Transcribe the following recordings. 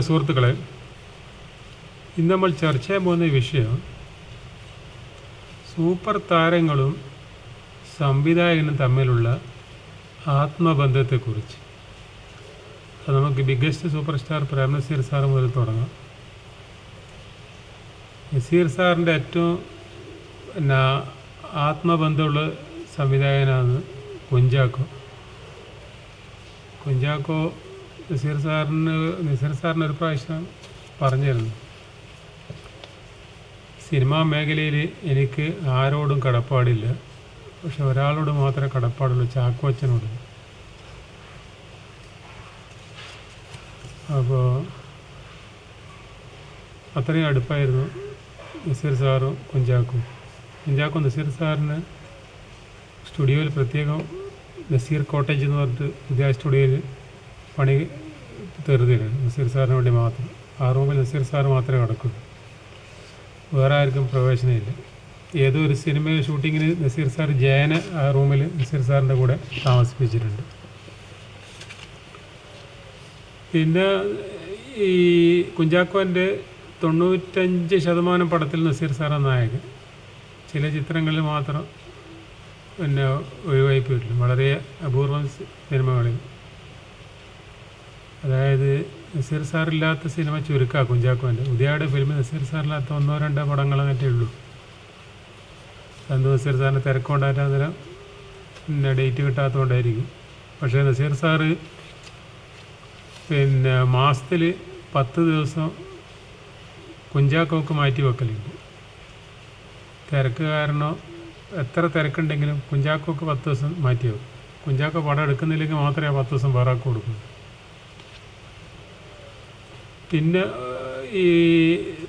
സുഹൃത്തുക്കളെ ഇന്ന് നമ്മൾ ചർച്ച ചെയ്യാൻ പോകുന്ന വിഷയം സൂപ്പർ താരങ്ങളും സംവിധായകനും തമ്മിലുള്ള ആത്മബന്ധത്തെക്കുറിച്ച്. അത് നമുക്ക് biggest super star Prem Nazir sir മുതൽ തുടങ്ങാം. നസീർ സാറിന്റെ ഏറ്റവും പിന്നെ ആത്മബന്ധമുള്ള സംവിധായകനാണ് കുഞ്ചാക്കോ. കുഞ്ചാക്കോ നസീർ സാറിന് നസീർ സാറിന് ഒരു പ്രാവശ്യം പറഞ്ഞിരുന്നു. സിനിമാ മേഖലയിൽ എനിക്ക് ആരോടും കടപ്പാടില്ല. പക്ഷെ ഒരാളോട് മാത്രമേ കടപ്പാടുള്ളൂ ചാക്കോച്ചനോട്. അപ്പോൾ അത്രയും അടുപ്പായിരുന്നു നസീർ സാറും കുഞ്ചാക്കും. കുഞ്ചാക്കും നസീർ സാറിന് സ്റ്റുഡിയോയിൽ പ്രത്യേകം നസീർ കോട്ടേജ് എന്ന് പറഞ്ഞിട്ട് പുതിയ സ്റ്റുഡിയോയിൽ പണി തീർന്നില്ല. നസീർ സാറിന് വേണ്ടി മാത്രം. ആ റൂമിൽ നസീർ സാർ മാത്രമേ കിടക്കുള്ളൂ. വേറെ ആർക്കും പ്രവേശനമില്ല ഏതോ ഒരു സിനിമയിൽ ഷൂട്ടിങ്ങിന് നസീർ സാർ ജയനെ ആ റൂമിൽ നസീർ സാറിന്റെ കൂടെ താമസിപ്പിച്ചിട്ടുണ്ട്. പിന്നെ ഈ കുഞ്ചാക്കോന്റെ തൊണ്ണൂറ്റഞ്ച് ശതമാനം പടത്തിൽ നസീർ സാറ നായകൻ. ചില ചിത്രങ്ങളിൽ മാത്രം പിന്നെ ഒഴിവായി പോയിട്ടുണ്ട് വളരെ അപൂർവം സിനിമകളിൽ. അതായത് നസീർ സാറില്ലാത്ത സിനിമ ചുരുക്കാണ് കുഞ്ചാക്കോന്റെ. ഉദയയുടെ ഫിലിം നസീർ സാറില്ലാത്ത ഒന്നോ രണ്ടോ പടങ്ങൾ അങ്ങനത്തെ ഉള്ളൂ. അന്ന് നസീർ സാറിന് തിരക്കുണ്ടായിട്ട് അന്നേരം പിന്നെ ഡേറ്റ് കിട്ടാത്തതുകൊണ്ടായിരിക്കും. പക്ഷേ നസീർ സാറ് പിന്നെ മാസത്തിൽ പത്ത് ദിവസം കുഞ്ചാക്കോക്ക് മാറ്റി വെക്കലുണ്ട്. തിരക്ക് കാരണം എത്ര തിരക്കുണ്ടെങ്കിലും കുഞ്ചാക്കോക്ക് പത്ത് ദിവസം മാറ്റി വെക്കും കുഞ്ചാക്കോ പടം എടുക്കുന്നില്ലെങ്കിൽ മാത്രമേ ആ പത്ത് ദിവസം വേറെ കൊടുക്കൂ. പിന്നെ ഈ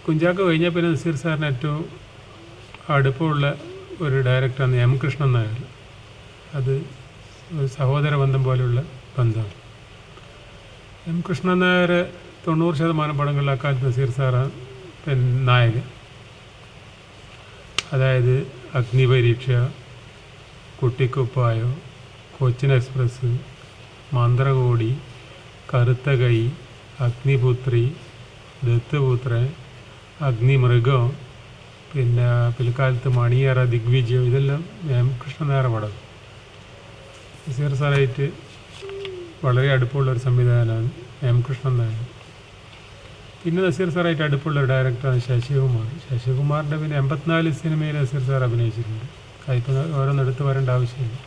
കുഞ്ചാക്കോ കഴിഞ്ഞാൽ പിന്നെ നസീർ സാറിന് ഏറ്റവും അടുപ്പമുള്ള ഒരു ഡയറക്ടറാണ് എം കൃഷ്ണൻ നായർ. അത് ഒരു സഹോദര ബന്ധം പോലെയുള്ള ബന്ധമാണ്. എം കൃഷ്ണൻ നായർ തൊണ്ണൂറ് ശതമാനം പടങ്ങളിൽ അക്കാലത്ത് നസീർ സാറാണ് പിന്നെ നായകൻ. അതായത് അഗ്നിപരീക്ഷ കുട്ടിക്കുപ്പായോ കൊച്ചിൻ എക്സ്പ്രസ് മന്ത്രകോടി കറുത്ത കൈ അഗ്നിപുത്രി ദത്തുപുത്രൻ അഗ്നിമൃഗം പിന്നെ പിൽക്കാലത്ത് മണിയറ ദിഗ്വിജയം ഇതെല്ലാം കൃഷ്ണനായർ പടം. നസീർ സാറായിട്ട് വളരെ അടുപ്പമുള്ള ഒരു സംവിധാനമാണ് എം കൃഷ്ണൻ നായർ. പിന്നെ നസീർ സാറായിട്ട് അടുപ്പുള്ള ഒരു ഡയറക്ടറാണ് ശശികുമാർ. ശശികുമാറിന്റെ പിന്നെ എൺപത്തിനാല് സിനിമയിൽ നസീർ സാർ അഭിനയിച്ചിട്ടുണ്ട്. അതിപ്പോൾ ഓരോന്ന് എടുത്ത് വരേണ്ട ആവശ്യമില്ല.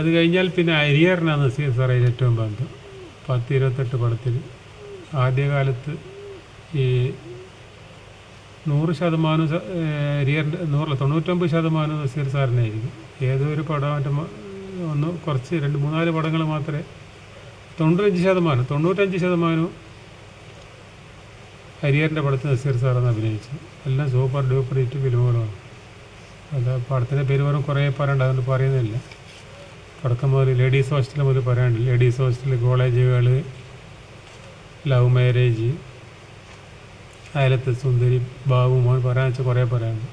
അത് കഴിഞ്ഞാൽ പിന്നെ അരിയറിനാണ് നസീർ സാറായിട്ട് ഏറ്റവും ബന്ധം. പത്ത് ഇരുപത്തെട്ട് പടത്തിൽ. ആദ്യകാലത്ത് ഈ നൂറ് ശതമാനം സ- നൂറല്ല തൊണ്ണൂറ്റൊമ്പത് ശതമാനം നസീർ സാറിനായിരിക്കും. ഏതോ ഒരു പടം അവന്റെ ഒന്ന് കുറച്ച് രണ്ട് മൂന്നാൽ പടങ്ങൾ മാത്രമേ തൊണ്ണൂറ്റഞ്ച് ശതമാനം തൊണ്ണൂറ്റഞ്ച് ശതമാനവും ഹരിയറിന്റെ പടത്തിൽ നസീർ സാറാണ് അഭിനയിച്ചു എല്ലാം സൂപ്പർ ഡൂപ്പർ ഹിറ്റ് ഫിലിമുകളാണ്. അത് പടത്തിന്റെ പേര് വെറും കുറേ പറയണ്ട അതുകൊണ്ട് പറയുന്നില്ല തുടക്കം മുതൽ ലേഡീസ് ഹോസ്റ്റൽ മുതൽ പറയാനുണ്ട്. ലേഡീസ് ഹോസ്റ്റൽ കോളേജുകൾ ലവ് മാരേജ് അയലത്തെ സുന്ദരി ബാബു മോൻ പറയാൻ വെച്ചാൽ കുറേ പറയാനുണ്ട്.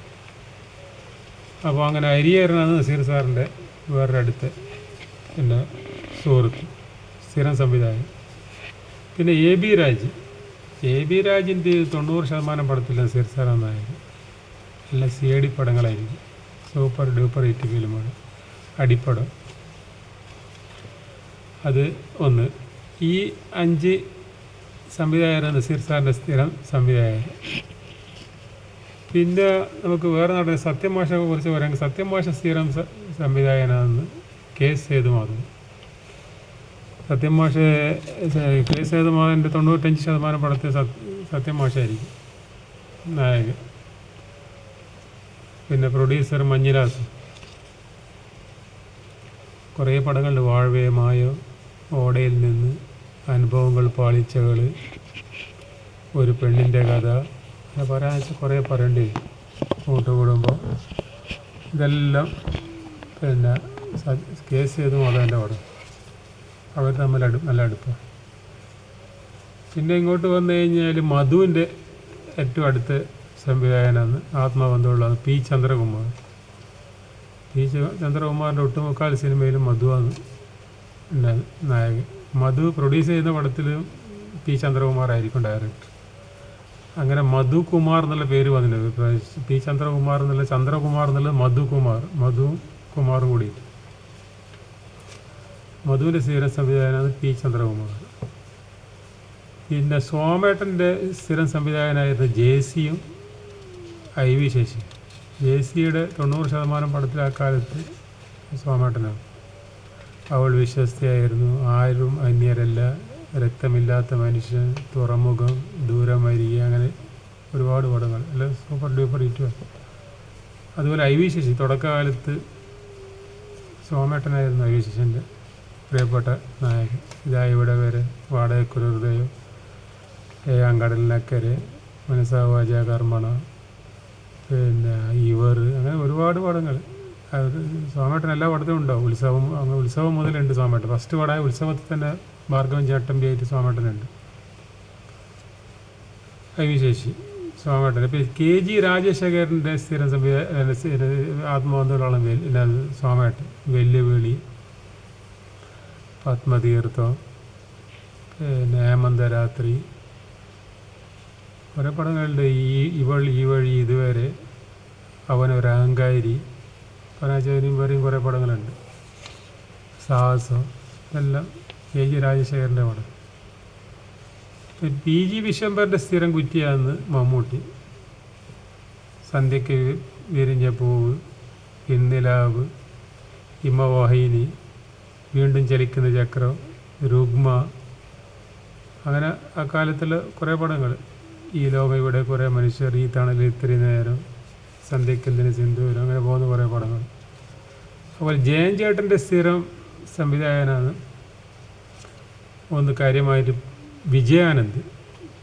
അപ്പോൾ അങ്ങനെ ഹരിഹരനാണ് നസീർ സാറിന്റെ വേറൊരു അടുത്ത് പിന്നെ സുഹൃത്ത് സ്ഥിരം സംവിധായകൻ. പിന്നെ A B Raj. A B രാജിന്റെ തൊണ്ണൂറ് ശതമാനം പടത്തിൽ നസീർ സാറാണ് നായകൻ എല്ലാം സി എ ഡി പടങ്ങളായിരിക്കും. സൂപ്പർ ഡൂപ്പർ ഹിറ്റ് ഫിലിമാണ്. അടിപ്പടം. അത് ഒന്ന്. ഈ അഞ്ച് സംവിധായകരാണ് നസീർ സാറിന്റെ സ്ഥിരം സംവിധായകർ പിന്നെ നമുക്ക് വേറെ നടൻ സത്യമാഷയെ കുറിച്ച് പറയുമ്പോൾ സത്യമാഷ സ്ഥിരം സംവിധായകനാണെന്ന് കെ സേതുമാധവൻ. സത്യമാഷ കെ സേതുമാധവന്റെ തൊണ്ണൂറ്റഞ്ച് ശതമാനം പടത്തിൽ സത്- സത്യമാഷായിരിക്കും നായകൻ. പിന്നെ പ്രൊഡ്യൂസർ മഞ്ഞിലാസ്. കുറേ പടങ്ങളുണ്ട്. വാഴവേ മായോ ഓടയിൽ നിന്ന് അനുഭവങ്ങൾ പാളിച്ചകൾ ഒരു പെണ്ണിന്റെ കഥ. അങ്ങനെ പറയാൻ കുറേ പറയേണ്ടി? കൂട്ട് കൂട്ടുകൂടുമ്പോൾ ഇതെല്ലാം പിന്നെ കേസ് ചെയ്ത് മോദന്റെ പടം അവർ തമ്മിൽ അടു നല്ല അടുപ്പം. പിന്നെ ഇങ്ങോട്ട് വന്നു കഴിഞ്ഞാൽ മധുവിന്റെ ഏറ്റവും അടുത്ത സംവിധായകനാണ് ആത്മബന്ധമുള്ളത് പി. ചന്ദ്രകുമാർ. പി. ചന്ദ്രകുമാറിന്റെ ഒട്ടുമുക്കാൽ സിനിമയിലും മധുവാണ്. നായകൻ മധു പ്രൊഡ്യൂസ് ചെയ്യുന്ന പടത്തിൽ പി ചന്ദ്രകുമാർ ആയിരിക്കും ഡയറക്ടർ അങ്ങനെ മധു കുമാർ എന്നുള്ള പേര് വന്നിട്ടുണ്ട് പി ചന്ദ്രകുമാർ എന്നുള്ള ചന്ദ്രകുമാർ എന്നുള്ളത് മധു കുമാർ മധു കുമാറും കൂടിയിട്ട്. മധുവിന്റെ സ്ഥിരം സംവിധായകനാണ് പി ചന്ദ്രകുമാർ. പിന്നെ സോമേട്ടന്റെ സ്ഥിരം സംവിധായകനായിരുന്ന ജെ സിയും ഐ വി ശശി ജെ സിയുടെ തൊണ്ണൂറ് ശതമാനം പടത്തിൽ ആ സോമേട്ടനാണ് അവൾ വിശ്വസ്തയായിരുന്നു. ആരും അന്യരല്ല. രക്തമില്ലാത്ത മനുഷ്യൻ തുറമുഖം ദൂരമരിക അങ്ങനെ ഒരുപാട് പടങ്ങൾ. അല്ല? സൂപ്പർ ഡ്യൂപ്പർ ഹിറ്റുമാണ് അതുപോലെ ഐ വി ശശി തുടക്കകാലത്ത് സോമേട്ടനായിരുന്നു ഐ വി ശശിന്റെ പ്രിയപ്പെട്ട നായകൻ. ഇതാ ഇവിടെ വരെ വാടകക്കുരുദയം ഹൃദയം. ഏ മനസ്സാവാച കർമ്മണ പിന്നെ ഇവർ അങ്ങനെ ഒരുപാട് പടങ്ങൾ. അത് സോമേട്ടൻ എല്ലാ പടത്തിലും ഉണ്ടാവും. ഉത്സവം അങ്ങ് ഉത്സവം മുതലുണ്ട് സ്വാമേട്ടൻ ഫസ്റ്റ് പടമായ ഉത്സവത്തിൽ തന്നെ ഭാർഗവൻ ചേട്ടമ്പിയായിട്ട് സോമേട്ടനുണ്ട് സ്വാമേട്ടനുണ്ട് വി സ്വാമേട്ടൻ ഇപ്പം കെ ജി രാജശേഖരന്റെ സ്ഥിരം സംവിധാന ആത്മബന്ധങ്ങളാണ് പിന്നെ സോമേട്ടൻ വെല്ലുവിളി പത്മതീർത്ഥം പിന്നെ ഹേമന്തരാത്രി. കുറേ പടങ്ങളുണ്ട്. ഈ ഇവൾ ഈ വഴി ഇതുവരെ അവനൊരു അഹങ്കാരി പരാജയനും വേറെയും കുറേ പടങ്ങളുണ്ട്. സാഹസം ഇതെല്ലാം കെ ജി രാജശേഖരന്റെ പടം. പി ജി വിശ്വംബറിന്റെ സ്ഥിരം കുറ്റിയാണ് മമ്മൂട്ടി. സന്ധ്യയ്ക്ക് വിരിഞ്ഞ പൂവ് ഇന്നിലാവ് ഹിമവാഹിനി വീണ്ടും ചലിക്കുന്ന ചക്രം രുഗ്മ. അങ്ങനെ ആ കാലത്തുള്ള കുറേ പടങ്ങൾ. ഈ ലോകം ഇവിടെ കുറേ മനുഷ്യർ ഈ തണലിൽ ഇത്തിരി നേരം സന്ധ്യക്കെന്തിന് സിന്ധൂരം അങ്ങനെ പോകുന്ന കുറേ പടങ്ങൾ. അതുപോലെ ജയൻ ചേട്ടന്റെ സ്ഥിരം സംവിധായകനാണ് ഒന്ന് കാര്യമായിട്ട് വിജയാനന്ദ്.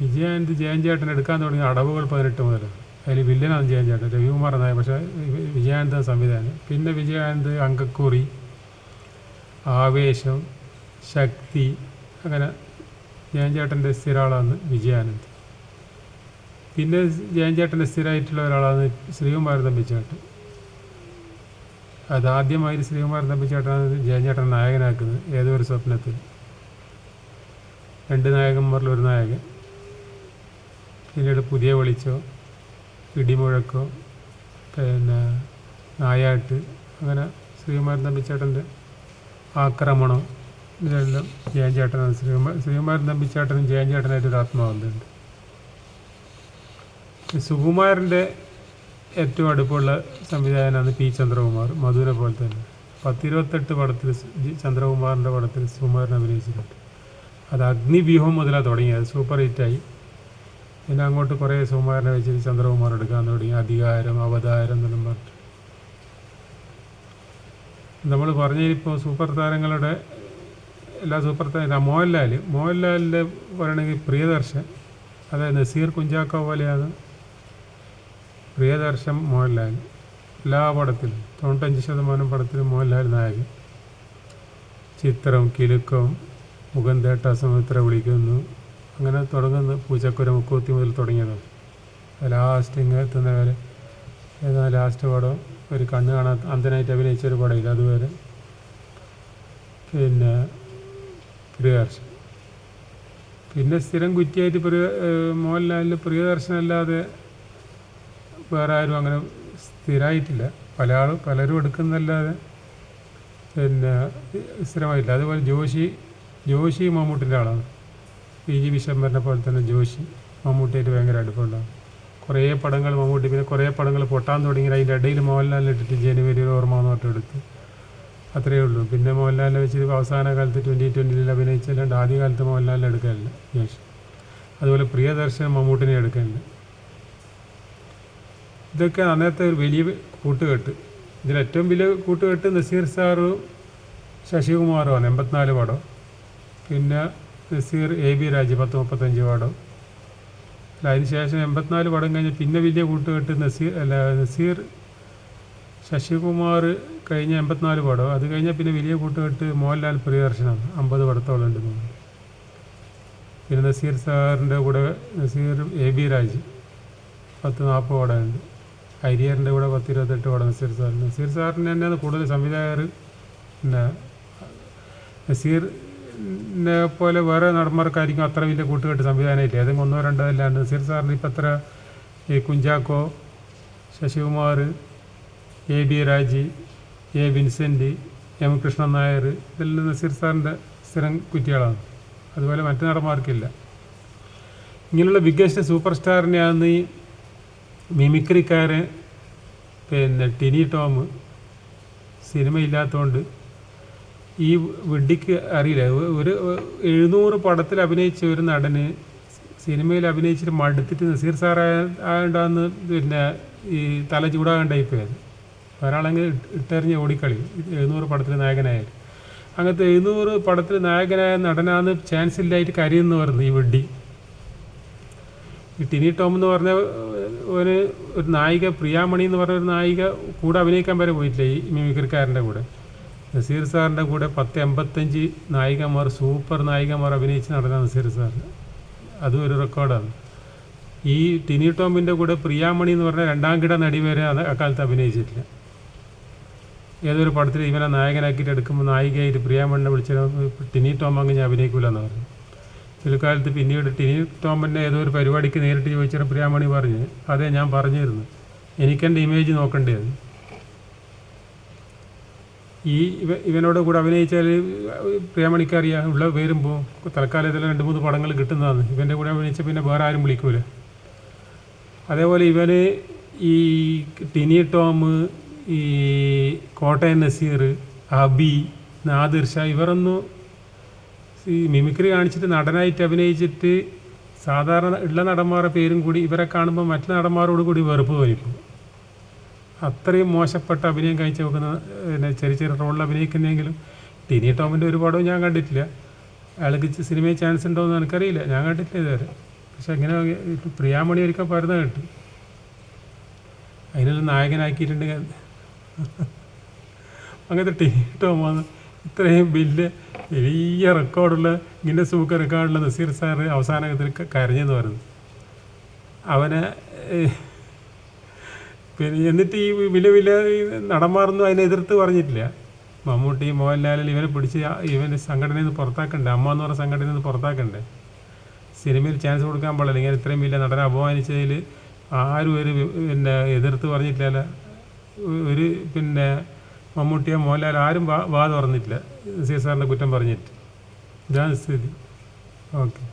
വിജയാനന്ദ് ജയൻ ചേട്ടൻ എടുക്കാൻ തുടങ്ങിയ അടവുകൾ പതിനെട്ട് മുതൽ. അതിൽ വില്ലനാണ് ജയൻ ചേട്ടൻ രവികുമാർ എന്നായ പക്ഷേ വിജയാനന്ദ സംവിധാനം പിന്നെ വിജയാനന്ദ് അങ്കക്കുറി ആവേശം ശക്തി അങ്ങനെ ജയൻ ചേട്ടന്റെ സ്ഥിര ആളാണ് വിജയാനന്ദ്. പിന്നെ ജയൻ ചേട്ടന്റെ സ്ഥിരമായിട്ടുള്ള ഒരാളാണ് ശ്രീകുമാരൻ തമ്പിച്ചേട്ടൻ. അതാദ്യമായിട്ട് ശ്രീകുമാർ തമ്പിച്ചേട്ടനാണ് ജയചേട്ടൻ നായകനാക്കുന്നത് ഏതോ ഒരു സ്വപ്നത്തിൽ? രണ്ട് നായകന്മാരിൽ ഒരു നായകൻ. പിന്നീട് പുതിയ വെളിച്ചോ ഇടിമുഴക്കോ പിന്നെ നായാട്ട് അങ്ങനെ ശ്രീകുമാരൻ തമ്പിച്ചേട്ടന്റെ ആക്രമണം ഇതെല്ലാം ജയൻ ചേട്ടനാണ് ശ്രീകുമാർ ശ്രീകുമാരൻ തമ്പിച്ചേട്ടനും ജയൻ ചേട്ടനായിട്ട് ഒരു ആത്മാബന്ധമുണ്ട് സുകുമാരന്റെ ഏറ്റവും അടുപ്പമുള്ള സംവിധായകനാണ് പി ചന്ദ്രകുമാർ മധുവിനെ പോലെ തന്നെ. പത്തിരുപത്തെട്ട് പടത്തിൽ ചന്ദ്രകുമാറിന്റെ പടത്തിൽ സുകുമാരൻ അഭിനയിച്ചിട്ടുണ്ട്. അത് അഗ്നിവ്യൂഹം മുതലാണ് തുടങ്ങിയത്. സൂപ്പർ ഹിറ്റായി. പിന്നെ അങ്ങോട്ട് കുറേ സുകുമാരനെ വെച്ചിട്ട് ചന്ദ്രകുമാർ എടുക്കാൻ തുടങ്ങി. അധികാരം അവതാരം എന്നെല്ലാം പറഞ്ഞിട്ട്. നമ്മൾ പറഞ്ഞിപ്പോൾ സൂപ്പർ താരങ്ങളുടെ എല്ലാ സൂപ്പർ താരം മോഹൻലാൽ മോഹൻലാലിന്റെ പറയണമെങ്കിൽ പ്രിയദർശൻ അതായത് നസീർ കുഞ്ചാക്കോ പോലെയാണ് പ്രിയദർശൻ മോഹൻലാൽ എല്ലാ പടത്തിലും തൊണ്ണൂറ്റഞ്ച് ശതമാനം പടത്തിലും മോഹൻലാൽ നായകൻ. ചിത്രം കിലുക്കം മുഖം തേട്ട സമുദ്ര വിളിക്കുന്നു. അങ്ങനെ തുടങ്ങുന്ന പൂച്ചക്കുര മുക്കൂത്തി മുതൽ തുടങ്ങിയതാണ് ലാസ്റ്റ് ഇങ്ങനെ എത്തുന്ന വരെ ഏതാ ലാസ്റ്റ് പടം? ഒരു കണ്ണ് കാണാത്ത അന്ധനായിട്ട് അഭിനയിച്ച ഒരു പടമില്ല അതുവരെ. പിന്നെ പ്രിയദർശൻ. പിന്നെ സ്ഥിരം കുറ്റിയായിട്ട് പ്രിയ മോഹൻലാലിന്റെ പ്രിയദർശനല്ലാതെ വേറെ ആരും അങ്ങനെ സ്ഥിരമായിട്ടില്ല പല ആളും പലരും എടുക്കുന്നല്ലാതെ പിന്നെ സ്ഥിരമായിട്ടില്ല. അതുപോലെ ജോഷി ജോഷി മമ്മൂട്ടിന്റെ ആളാണ്. പി ജി വിശ്വംഭരനെ പോലെ തന്നെ ജോഷി മമ്മൂട്ടിയായിട്ട് ഭയങ്കര അടുപ്പമുണ്ടാകും കുറേ പടങ്ങൾ മമ്മൂട്ടി പിന്നെ കുറേ പടങ്ങൾ പൊട്ടാൻ തുടങ്ങി അതിന്റെ ഇടയിൽ മോഹൻലാലിനെ ഇട്ടിട്ട് ജനുവരി ഓർമ്മ നോട്ടം എടുത്ത്. അത്രയേ ഉള്ളൂ. പിന്നെ മോഹൻലാലിനെ വെച്ചിട്ട് അവസാന കാലത്ത് ട്വന്റി ട്വന്റിയിൽ അഭിനയിച്ചല്ലാണ്ട് ആദ്യ കാലത്ത് മോഹൻലാലിനെ എടുക്കാനില്ല ജോഷി. അതുപോലെ പ്രിയദർശൻ മമ്മൂട്ടിനെ എടുക്കാനില്ല ഇതൊക്കെ അന്നത്തെ ഒരു വലിയ കൂട്ടുകെട്ട്. ഇതിൽ ഏറ്റവും വലിയ കൂട്ടുകെട്ട് നസീർ സാറും ശശികുമാറുമാണ് എൺപത്തിനാല് പടം. പിന്നെ നസീർ എ ബി രാജ് പത്ത് മുപ്പത്തഞ്ച് പടം. അല്ല അതിന് ശേഷം എൺപത്തിനാല് പടം കഴിഞ്ഞ് പിന്നെ വലിയ കൂട്ടുകെട്ട് നസീർ അല്ല നസീർ ശശികുമാർ കഴിഞ്ഞ എൺപത്തിനാല് പടം. അത് കഴിഞ്ഞാൽ പിന്നെ വലിയ കൂട്ടുകെട്ട് മോഹൻലാൽ പ്രിയദർശനാണ്. അമ്പത് പടത്തോളം ഉണ്ട് പിന്നെ നസീർ സാറിന്റെ കൂടെ നസീർ എ ബി രാജ് പത്ത് നാൽപ്പത് പടമുണ്ട് ഹരിയറിന്റെ കൂടെ പത്ത് ഇരുപത്തെട്ട് പടം നസീർ സാറിന്. നസീർ സാറിന് തന്നെയാണ് കൂടുതൽ സംവിധായകർ പിന്നെ നസീർ നെ പോലെ വേറെ നടന്മാർക്കായിരിക്കും അത്ര വലിയ കൂട്ടുകെട്ട് സംവിധാനം ഇല്ല ഏതെങ്കിലും ഒന്നോ രണ്ടോ അല്ലാണ്ട് നസീർ സാറിന് ഇപ്പം അത്ര ഈ കുഞ്ചാക്കോ ശശികുമാർ എ ബി രാജി A Vincent M Krishnan Nair ഇതെല്ലാം നസീർ സാറിന്റെ സ്ഥിരം കുറ്റികളാണ്. അതുപോലെ മറ്റു നടന്മാർക്കില്ല. ഇങ്ങനെയുള്ള ബിഗ്ഗസ്റ്റ് സൂപ്പർ സ്റ്റാറിനെയാണ് ഈ മിമിക്രിക്കാരൻ പിന്നെ ടിനി ടോം സിനിമ ഇല്ലാത്തതുകൊണ്ട് ഈ വിഡ്ഢിക്ക് അറിയില്ല. ഒരു എഴുന്നൂറ് പടത്തിൽ അഭിനയിച്ച ഒരു നടന് സിനിമയിൽ അഭിനയിച്ചിട്ട് മടുത്തിട്ട് നസീർ സാറായതാന്ന് പിന്നെ ഈ തല ചൂടാകണ്ടായി പോയത് ഒരാളെങ്കിൽ ഇട്ടെറിഞ്ഞ് ഓടിക്കളി. എഴുന്നൂറ് പടത്തിൽ നായകനായാൽ അങ്ങനത്തെ എഴുന്നൂറ് പടത്തിൽ നായകനായ നടനാന്ന് ചാൻസ് ഇല്ലായിട്ട് കരയെന്ന് പറഞ്ഞു ഈ വിഡ്ഢി. ഈ ടിനി ടോം എന്ന് പറഞ്ഞ ഒരു ഒരു നായിക പ്രിയാമണി എന്ന് പറഞ്ഞ ഒരു നായിക കൂടെ അഭിനയിക്കാൻ വരെ പോയിട്ടില്ല ഈ മിമിക്രിക്കാരന്റെ കൂടെ? നസീർ സാറിന്റെ കൂടെ പത്ത് എൺപത്തഞ്ച് നായികമാർ സൂപ്പർ നായികമാർ അഭിനയിച്ച് നടന്ന നസീർ സാർ. അതും ഒരു റെക്കോർഡാണ്. ഈ ടിനി ടോമിന്റെ കൂടെ പ്രിയാമണി എന്ന് പറഞ്ഞ രണ്ടാം കിട നടി വരെ അക്കാലത്ത് അഭിനയിച്ചിട്ടില്ല. ഏതൊരു പടത്തിൽ ഇവനെ നായകനാക്കിയിട്ട് എടുക്കുമ്പോൾ നായികയായിട്ട് പ്രിയാമണിനെ വിളിച്ചാൽ ടിനി ടോം അങ്ങ് ഞാൻ അഭിനയിക്കില്ല എന്ന് പറഞ്ഞു പിൽക്കാലത്ത് പിന്നീട് ടിനി ടോമിന്റെ ഏതോ ഒരു പരിപാടിക്ക് നേരിട്ട് ചോദിച്ചാൽ പ്രിയാമണി പറഞ്ഞ് അതെ ഞാൻ പറഞ്ഞിരുന്നു. എനിക്കെന്റെ ഇമേജ് നോക്കേണ്ടത് ഈ ഇവ ഇവനോട് കൂടെ അഭിനയിച്ചാൽ പ്രിയാമണിക്ക് അറിയാം ഉള്ള വരുമ്പോൾ തൽക്കാലം ഇതിൽ രണ്ട് മൂന്ന് പടങ്ങൾ കിട്ടുന്നതാണ്. ഇവന്റെ കൂടെ അഭിനയിച്ച പിന്നെ വേറെ ആരും വിളിക്കൂല. അതേപോലെ ഇവന് ഈ ടിനി ടോം ഈ കോട്ടയം നസീർ അബി നാദിർഷ ഇവരൊന്നും ഈ മിമിക്രി കാണിച്ചിട്ട് നടനായിട്ട് അഭിനയിച്ചിട്ട് സാധാരണ ഉള്ള നടന്മാരുടെ പേരും കൂടി ഇവരെ കാണുമ്പോൾ മറ്റു നടന്മാരോട് കൂടി വെറുപ്പ് തോന്നിക്കും അത്രയും മോശപ്പെട്ട അഭിനയം കാഴ്ച വെക്കുന്ന പിന്നെ ചെറിയ ചെറിയ റോളിൽ അഭിനയിക്കുന്നെങ്കിലും ടിനി ടോമിന്റെ ഒരു പടവും ഞാൻ കണ്ടിട്ടില്ല. അയാൾക്ക് സിനിമയിൽ ചാൻസ് ഉണ്ടോ എന്ന് എനിക്കറിയില്ല. ഞാൻ കണ്ടിട്ടില്ല ഇതുവരെ. പക്ഷെ അങ്ങനെ പ്രിയാമണി ഒരിക്കൽ പരുന്ന കേട്ടു. അതിനെല്ലാം നായകനാക്കിയിട്ടുണ്ട്. അങ്ങനത്തെ ടിനി ടോമാണ് ഇത്രയും വലിയ വലിയ റെക്കോർഡുള്ള ഇങ്ങനെ സൂക്ക റെക്കോർഡുള്ള നസീർ സാർ അവസാനത്തിൽ കരഞ്ഞെന്ന് പറഞ്ഞു അവനെ പിന്നെ എന്നിട്ട് ഈ വില വില നടന്മാരൊന്നും അതിനെ എതിർത്ത് പറഞ്ഞിട്ടില്ല. മമ്മൂട്ടി മോഹൻലാലിൽ ഇവനെ പിടിച്ച് ഇവന്റെ സംഘടനയിൽ നിന്ന് പുറത്താക്കണ്ടേ? അമ്മ എന്ന് പറഞ്ഞ സംഘടനയിൽ നിന്ന് പുറത്താക്കണ്ടേ? സിനിമയിൽ ചാൻസ് കൊടുക്കാൻ പാടില്ല. ഇങ്ങനെ ഇത്രയും വലിയ നടനെ അപമാനിച്ചതിൽ ആരും ഒരു പിന്നെ എതിർത്ത് പറഞ്ഞിട്ടില്ല. ഒരു പിന്നെ മമ്മൂട്ടിയോ മോഹൻലാൽ ആരും വാ വാ തുറന്നിട്ടില്ല. സി സാറിന്റെ കുറ്റം പറഞ്ഞിട്ട്. ഇതാണ് സ്ഥിതി. ഓക്കെ.